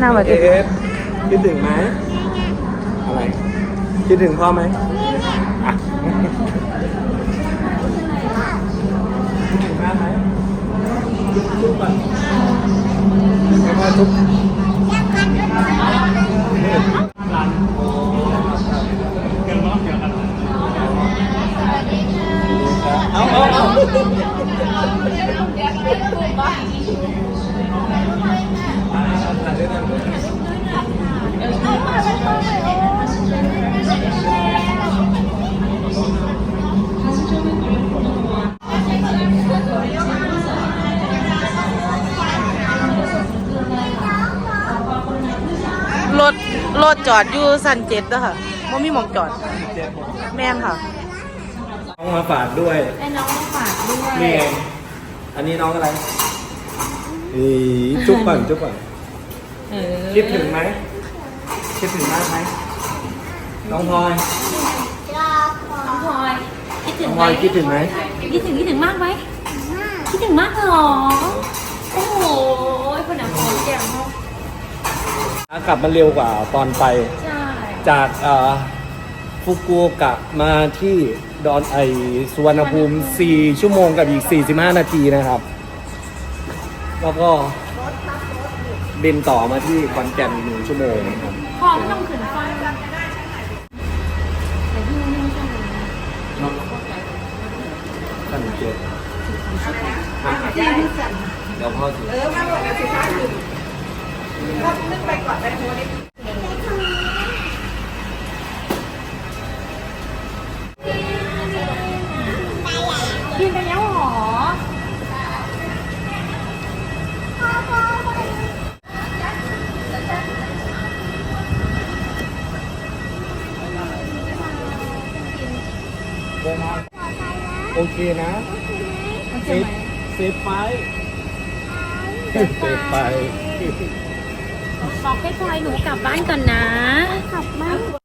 น่ามาจะคิดถึงไหมอะไรคิดถึงพ่อไหมอ่ะคิดถึงพ่อไหมคิดถึงพ่อไหม เอาเอาเอาถ่ายด้วยกันรถรถจอดอยู่สันเจ็ดแล้วค่ะว่ามีหมองจอด แม่นค่ะ น้องมาฝากด้วยให้น้องมาฝากด้วยนี่ไงอันนี้น้องอะไรอีจุ๊บก่อนจุ๊บก่อนเออคิดถึงไหมคิดถึงมากไหมน้องพลอยน้องพลอยคิดถึน้งองพไหลมอยคิดถึงไหมคิดถึงคิดถึงมากไหมคิดถึงมากเหรอโอ้โหคนหนังโอยแก้มเขากลับมาเร็วกว่าตอนไปใช่จากเอ่อ ฟุกุโอกะมาที่ดอนไอสุวรรณภูมิ 4 ชั่วโมงกับอีก 45 นาทีนะครับ แล้วก็บินต่อมาที่ขอนแก่นอีกหนึ่งชั่วโมงนะครับคอไม่ต้องขืนฟันแต่ที่นี่ไม่ใช่เลยนะท่านเจ็ดเดี๋ยวพ่อถือกิน โอเคนะเซฟเฟไปเซฟไปบอกไปพลอยหนูกลับบ้านก่อนนะ กลับบ้าน